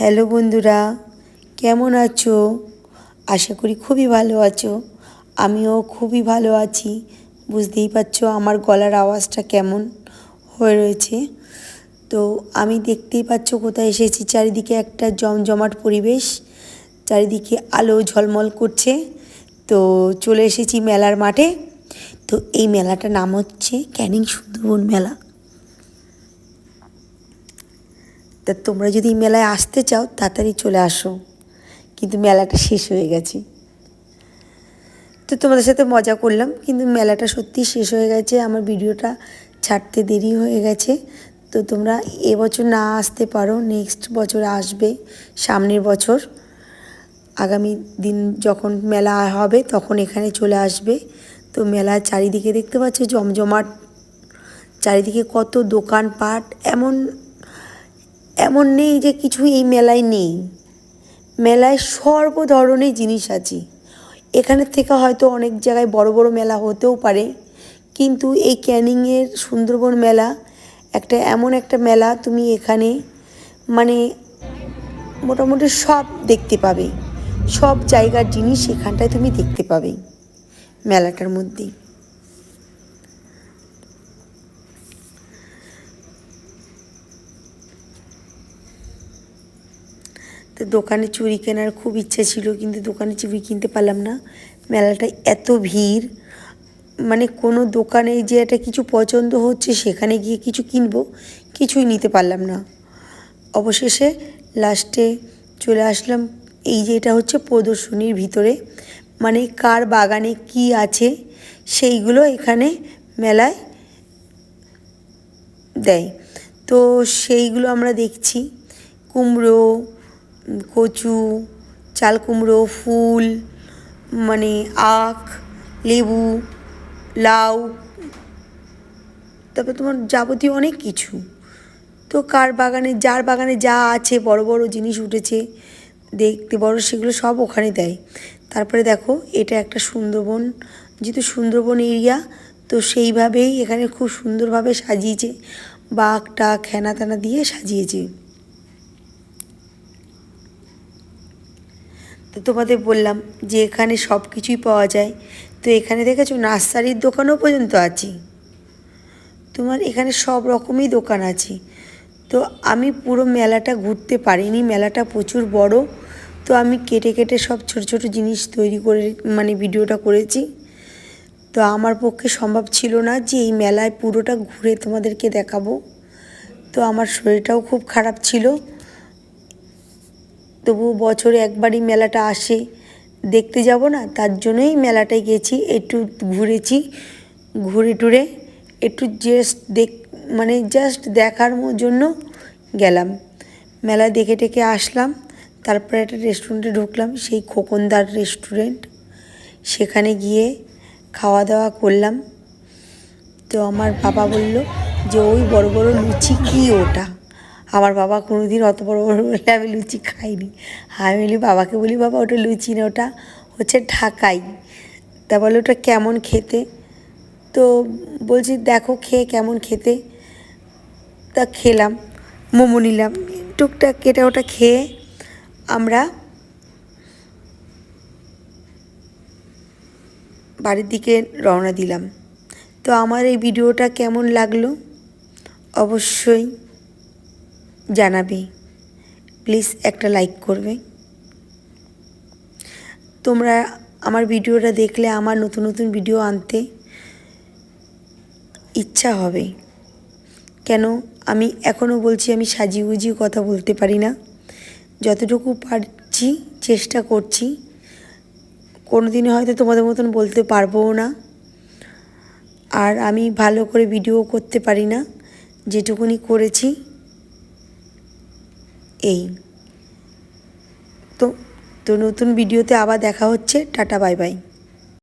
Hello বন্ধুরা, কেমন আছো? আশা করি খুবই ভালো আছো। আমিও খুবই ভালো আছি। বুঝতেই পারছ আমার গলার আওয়াজটা কেমন হয়ে রয়েছে। তো আমি দেখতেই পাচ্ছ কোথায় এসেছি। চারিদিকে একটা জমজমাট পরিবেশ, চারিদিকে আলো ঝলমল করছে। তো চলে এসেছি মেলার মাঠে। তো এই মেলাটার নাম হচ্ছে ক্যানিং সুন্দরবন মেলা। তা তোমরা যদি মেলায় আসতে চাও, তাড়াতাড়ি চলে আসো। কিন্তু মেলাটা শেষ হয়ে গেছে। তো তোমাদের সাথে মজা করলাম, কিন্তু মেলাটা সত্যি শেষ হয়ে গেছে। আমার ভিডিওটা ছাড়তে দেরি হয়ে গেছে। তো তোমরা এবছর না আসতে পারো, নেক্সট বছর আসবে, সামনের বছর। আগামী দিন যখন মেলা হবে, তখন এখানে চলে আসবে। তো মেলা চারিদিকে দেখতে পাচ্ছ, জমজমাট, চারিদিকে কত দোকানপাট, এমন এমন নেই যে কিছু এই মেলায় নেই। মেলায় সর্ব ধরনের জিনিস আছে। এখানের থেকে হয়তো অনেক জায়গায় বড় বড় মেলা হতেও পারে। কিন্তু এই ক্যানিংয়ের সুন্দরবন মেলা একটা এমন একটা মেলা তুমি এখানে মানে মোটামুটি সব দেখতে পাবে। সব জায়গার জিনিস এখানটায় তুমি দেখতে পাবে মেলাটার মধ্যেই তো দোকানে চুড়ি কেনার খুব ইচ্ছা ছিল, কিন্তু দোকানে চুড়ি কিনতে পারলাম না। মেলাটায় এত ভিড় মানে কোনো দোকানে যে একটা কিছু পছন্দ হচ্ছে সেখানে গিয়ে কিছু কিনবো, কিছুই নিতে পারলাম না। অবশেষে লাস্টে চলে আসলাম, এই যে এটা হচ্ছে প্রদর্শনীর ভিতরে। মানে কার বাগানে কি আছে, সেইগুলো এখানে মেলায় দেয়। তো সেইগুলো আমরা দেখছি। কুমড়ো কচু, চাল কুমড়ো, ফুল মানে আখ, লেবু, লাউ, তারপরে তোমার যাবতীয় অনেক কিছু। তো কার বাগানে, যার বাগানে যা আছে, বড় বড় জিনিস উঠেছে, দেখতে বড়, সেগুলো সব ওখানে দেয়। তারপরে দেখো, এটা একটা সুন্দরবন, যেহেতু সুন্দরবন এরিয়া, তো সেইভাবেই এখানে খুব সুন্দরভাবে সাজিয়েছে, বাঘ, টাক হেনা তেনা দিয়ে সাজিয়েছে। তো তোমাদের বললাম যে এখানে সব কিছুই পাওয়া যায়। তো এখানে দেখেছ নার্সারির দোকানও পর্যন্ত আছে। তোমার এখানে সব রকমই দোকান আছে। তো আমি পুরো মেলাটা ঘুরতে পারিনি, মেলাটা প্রচুর বড়। তো আমি কেটে কেটে সব ছোট ছোট জিনিস তৈরি করে মানে ভিডিওটা করেছি। তো আমার পক্ষে সম্ভব ছিল না যে এই মেলায় পুরোটা ঘুরে তোমাদেরকে দেখাবো। তো আমার শরীরটাও খুব খারাপ ছিল। তবু বছরে একবারই মেলাটা আসে। দেখতে যাব না, তার জন্যই মেলাটায় গেছি, একটু ঘুরেছি, ঘুরে টুরে, একটু জাস্ট দেখ মানে জাস্ট দেখার জন্য গেলাম। মেলা দেখে টেকে আসলাম, তারপরে একটা রেস্টুরেন্টে ঢুকলাম, সেই খোকনদার রেস্টুরেন্ট সেখানে গিয়ে খাওয়া দাওয়া করলাম। তো আমার বাবা বলল যে, ওই বড় বড় লুচি কী ওটা? আমার বাবা কোনো দিন অত বড় বড় বলে আমি লুচি খাইনি। আমি বলি, বাবাকে বলি, বাবা, ওটা লুচি না, ওটা হচ্ছে ঢাকাই। তা বলে, ওটা কেমন খেতে? তো বলছি, দেখো, খেয়ে কেমন খেতে? তা খেলাম, মোমো নিলাম, টুকটাক কেটে ওটা খেয়ে আমরা বাড়ির দিকে রওনা দিলাম। তো আমার এই ভিডিওটা কেমন লাগল? অবশ্যই জানাবে। প্লিজ একটা লাইক করবে। তোমরা আমার ভিডিওটা দেখলে আমার নতুন নতুন ভিডিও আনতে ইচ্ছা হবে। কেন? আমি এখনও বলছি আমি সাজিয়ে গুজিয়ে কথা বলতে পারি না। যতটুকু পারছি, চেষ্টা করছি। কোনো দিনে হয়তো তোমাদের মতন বলতে পারবও না। আর আমি ভালো করে ভিডিও করতে পারি না। যেটুকুনি করেছি। এই। তো তো নতুন ভিডিওতে আবার দেখা হচ্ছে। Tata bye bye.